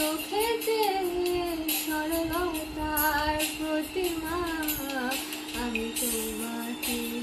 চোখেতে সরলতার প্রতিমা আমি তোমাকে